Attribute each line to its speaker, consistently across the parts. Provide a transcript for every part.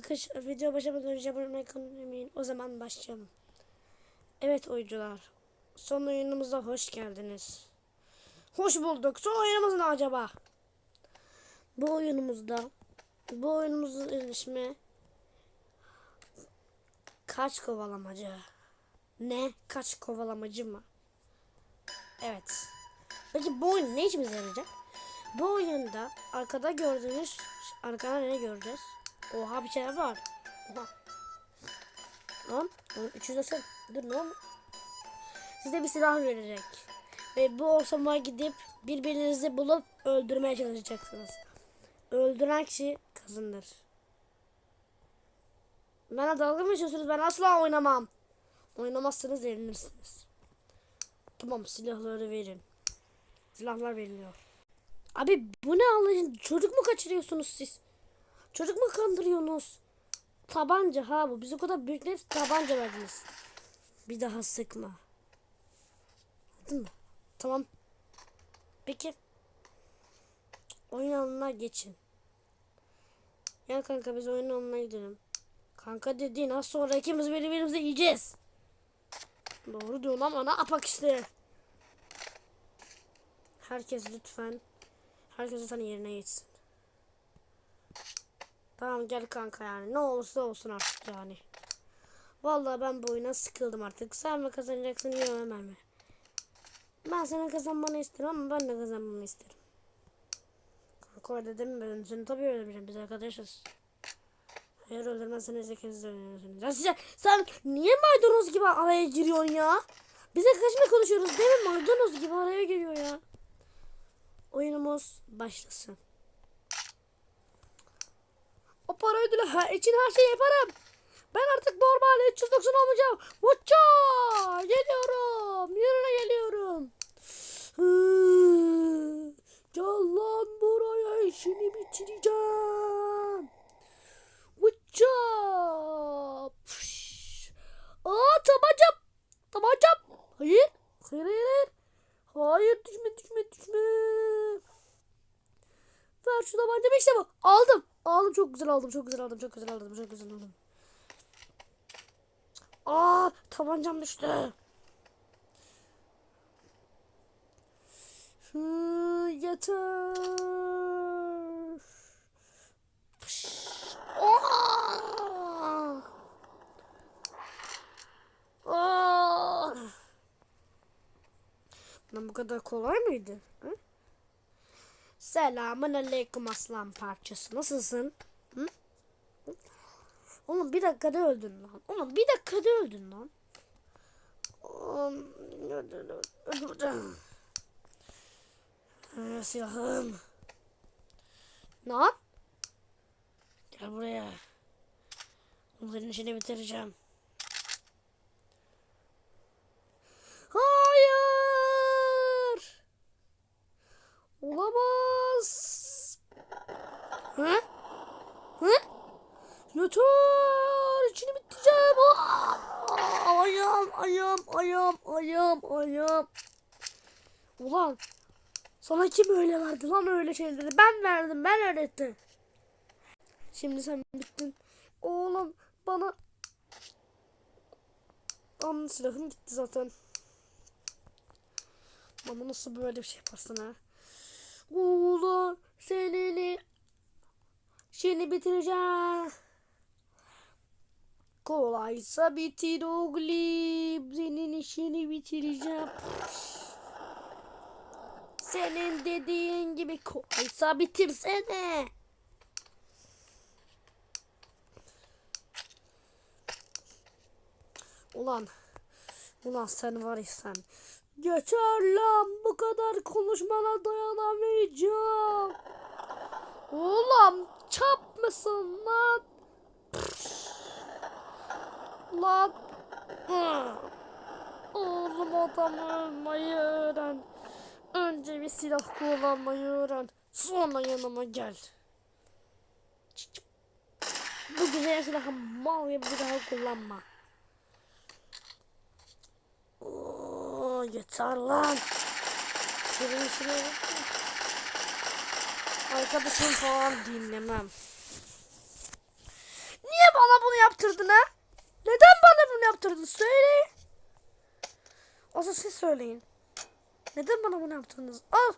Speaker 1: Arkadaşlar video başlamadan önce abone olmayı unutmayın. O zaman başlayalım. Evet oyuncular. Son oyunumuza hoş geldiniz. Hoş bulduk. Son oyunumuz ne acaba? Bu oyunumuzda bu oyunumuzun ismi Kaç kovalamacı? Ne? Kaç kovalamacı mı? Evet. Peki bu oyun ne işimize yarayacak? Bu oyunda arkada gördüğünüz arkada ne göreceğiz? Oha bir şeyler var. Oha. Lan 300 asıl. Dur ne oldu? Size bir silah verecek. Ve bu ortama gidip birbirinizi bulup öldürmeye çalışacaksınız. Öldüren kişi kazanır. Bana dalga mı geçiyorsunuz? Ben asla oynamam. Oynamazsanız yenilirsiniz. Tamam silahları verin. Silahlar veriliyor. Abi bu ne Allah'ın çocuk mu kaçırıyorsunuz siz? Çocuk mu kandırıyorsunuz? Tabanca ha bu. Biz o kadar büyükler tabanca verdiniz. Bir daha sıkma. Anladın mı? Tamam. Peki. Oyun alanına geçin. Gel kanka biz oyun alanına gidelim. Kanka dediğin az sonra ikimiz birbirimizi yiyeceğiz. Doğru diyorsun ama ne yapak işte. Herkes lütfen. Herkes lütfen yerine geçsin. Tamam gel kanka yani. Ne olursa olsun artık yani. Vallahi ben bu oyuna sıkıldım artık. Sen mi kazanacaksın ya Ömer mi? Ben senin kazanmanı isterim ama ben de kazanmanı isterim. Kanka öyle demiyorum. Seni tabii öldüreceğim. Biz arkadaşız. Eğer öldürmezseniz ikiniz de ölürsünüz. Ya sen niye maydanoz gibi araya giriyorsun ya? Bize kaçma konuşuyoruz değil mi? Maydanoz gibi araya giriyor ya. Oyunumuz başlasın. Para ödülü ha, için her şeyi yaparım. Ben artık normal 390 olmayacağım. Uça! Geliyorum. Yanına geliyorum. Gel buraya işini bitireceğim. Uça! Aa. Tabancam. Hayır. Hayır hayır hayır. Hayır düşme düşme düşme. Ver şu tabancamı işte bu. Aldım. Aldım çok güzel aldım. Çok güzel aldım. Çok güzel aldım. Çok güzel aldım. Aa tabancam düştü. Hı, yeter. Aa! Aa! Lan bu kadar kolay mıydı? Hı? Selamun aleyküm aslan parçası. Nasılsın? Hı? Oğlum bir dakikada öldün lan. Oğlum bir dakikada öldün lan. Silahım. Lan? Gel buraya. Onların işini bitireceğim. Hayır. Olamaz. Hı? Hı? Yeter. İçini bitireceğim. Aa! Ayağım, ayağım, ayağım, ayağım, ayağım. Ulan. Sana kim öyle verdi lan öyle şeyleri? Ben verdim, ben öğrettim. Şimdi sen bittin. Oğlum bana... Lan silahım gitti zaten. Ama nasıl böyle bir şey yaparsın ha? Oğlum seneni seni bitireceğim. Kolaysa bitir oğlum. Senin işini bitireceğim. Senin dediğin gibi kolaysa bitirsene. Ulan. Ulan sen var ya sen. Yeter lan bu kadar konuşmana dayanamayacağım. Ulan çap mısın lan? Lan. Oğlum adam ölmeyi öğren. Önce bir silah kullanmayı öğren. Sonra yanıma gel. Bu güzel silahı mal bir daha kullanma. Yeter lan. Şirin. Arkadaşım falan dinlemem. Niye yaptırdın ha? Neden bana bunu yaptırdın? O zaman siz söyleyin. Neden bana bunu yaptınız? Al.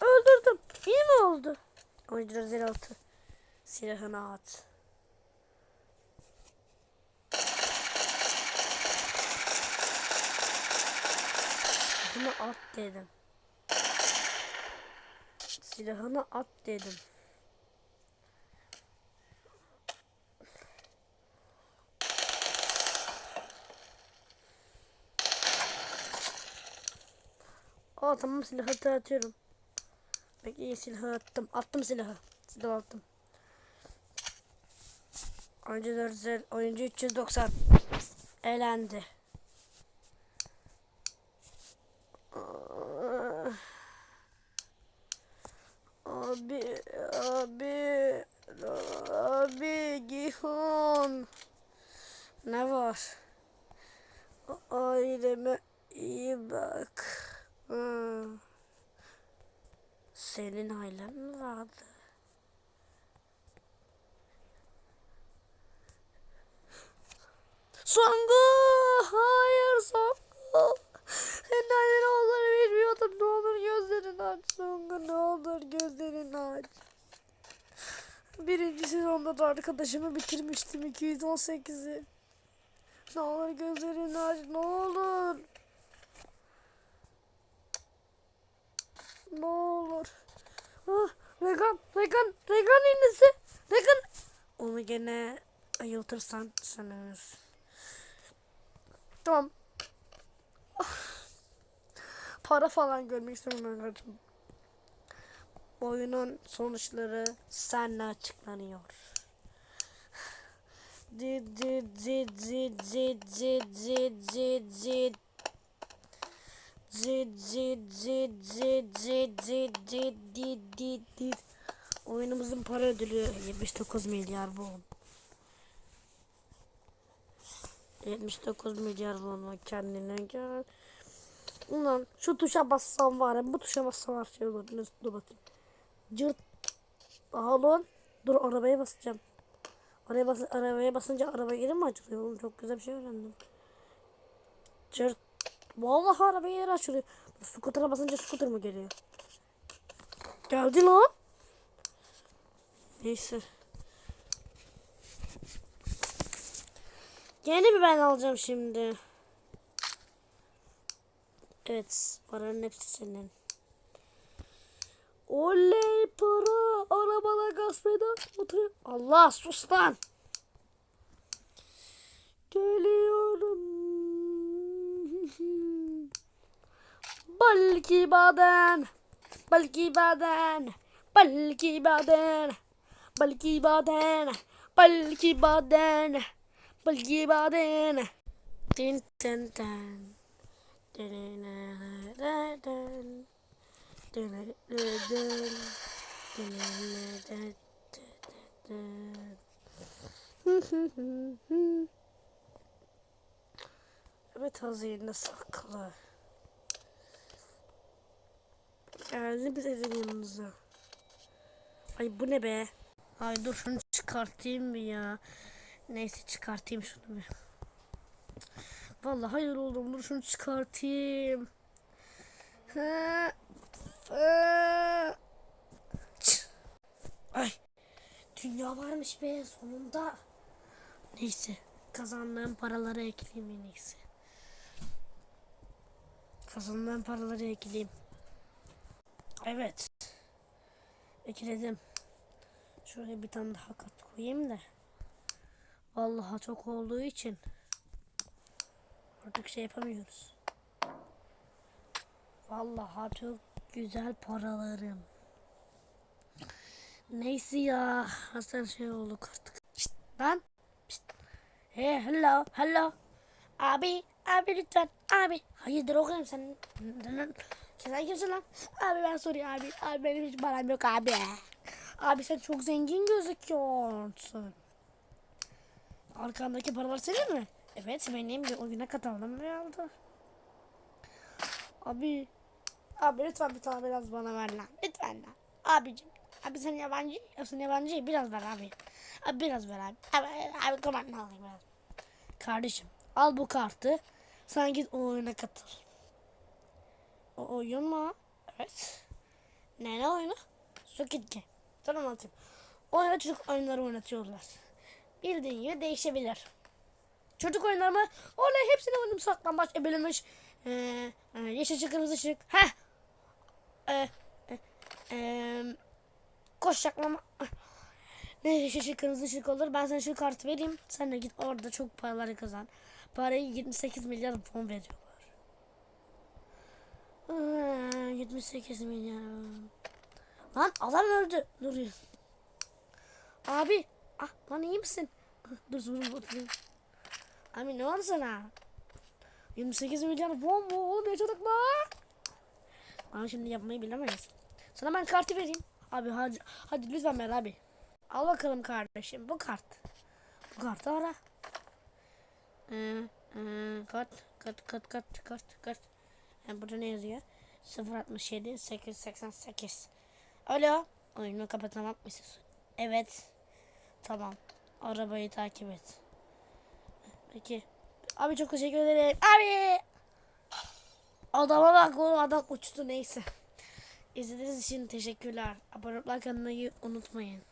Speaker 1: Öldürdüm. İyi mi oldu? Oyuncu 06. Silahını at. Silahını at dedim. Silahını at dedim. Aa tamam silahı da atıyorum. Bekleyin silahı attım. Attım silahı. Silahı attım. Oyuncu 400, oyuncu 390. Elendi. Aa. Abi, abi, abi, Gihon. Ne var? Aileme iyi bak. Senin ailen mi vardı? Songu! Hayır Songu! Senin ailen olduğunu bilmiyordum. Ne olur gözlerini aç Songu. Ne olur gözlerini aç. Birinci sezonda da arkadaşımı bitirmiştim 218'i. Ne olur gözlerini aç ne olur. Ne olur. Ah, Regan, Regan, Regan iğnesi. Regan. Onu gene ayıltırsan sen ölürsün. Tamam. Ah. Para falan görmek istemiyorum. Bu oyunun sonuçları senle açıklanıyor. Zid zid zid zid zid zid zid zid zid Zid zid zid zid zid zid zid did did did Oyunumuzun para ödülü 79 milyar won. 79 milyar won kendine gel. Ulan şu tuşa bassam var ya bu tuşa bassam var şey olur. Dur bakayım. Cırt. Aha lan. Dur arabaya basacağım. Arabaya, bas arabaya basınca araba geri mi açılıyor? Oğlum çok güzel bir şey öğrendim. Cırt. Vallahi araba yeri açılıyor. Scooter'a basınca scooter mı geliyor? Geldi lan. Neyse. Gene mi ben alacağım şimdi? Evet. Paranın hepsi senin. Oley para. Arabada gaz pedal. Allah sus lan. Geliyorum. Belki baden. Belki baden. Belki baden. Belki baden. Belki baden. Belki baden. Tin tin tin. Din din din. Evet hazine saklı. Geldi biz evin yanımıza. Ay bu ne be? Ay dur şunu çıkartayım bir ya. Neyse çıkartayım şunu bir. Vallahi hayır oğlum dur şunu çıkartayım. Ha. Çık. Ay. Dünya varmış be sonunda. Neyse. Kazandığım paraları ekleyeyim en iyisi. Kazandığım paraları ekleyeyim. Evet. Ekledim. Şöyle bir tane daha kat koyayım da. Vallahi çok olduğu için artık şey yapamıyoruz. Vallahi çok güzel paralarım. Neyse ya. Hasan şey olduk artık. Şşt, lan. Şşt. Hey hello hello. Abi abi lütfen abi. Hayırdır oğlum sen. Sen, kimsin lan? Abi ben soruyor abi. Abi benim hiç param yok abi. Abi sen çok zengin gözüküyorsun. Arkandaki paralar senin mi? Evet benim bir oyuna katıldım ve aldı. Abi. Abi lütfen bir tane biraz bana ver lan. Lütfen lan. Abicim. Abi sen yabancı, sen yabancı biraz ver abi. Abi biraz ver abi. Abi, abi kumanda alayım biraz. Kardeşim al bu kartı. Sen git o oyuna katıl. O oyun mu? Evet. Ne ne oyunu? Squid Game. Sana anlatayım. Oyunda çocuk oyunları oynatıyorlar. Bildiğin gibi değişebilir. Çocuk oyunları mı? Oley hepsini oynadım saklambaç, ebelemiş. Ee, yeşil ışık, kırmızı ışık. Heh. E, e, koş saklama. Ne yeşil ışık, kırmızı ışık olur. Ben sana şu kartı vereyim. Sen de git orada çok paraları kazan. Parayı 28 milyar fon veriyorlar. Aa, 78 milyar. Lan adam öldü. Dur. Abi. Ah lan iyi misin? Dur dur oturayım. Abi ne oldu sana? 28 milyar fon mu? Oğlum yaşadık lan. Ama şimdi yapmayı bilemeyiz. Sana ben kartı vereyim. Abi hadi, hadi lütfen ver abi. Al bakalım kardeşim bu kart. Bu kartı ara. Ee, ee, kart, kart, kart, kart, kart, kart. Yani burada ne yazıyor? 067 888. Alo. Oyunu kapatmak mısın? Evet. Tamam. Arabayı takip et. Peki. Abi çok teşekkür ederim. Abi. Adama bak oğlum adam uçtu neyse. İzlediğiniz için teşekkürler. Abone olmayı unutmayın.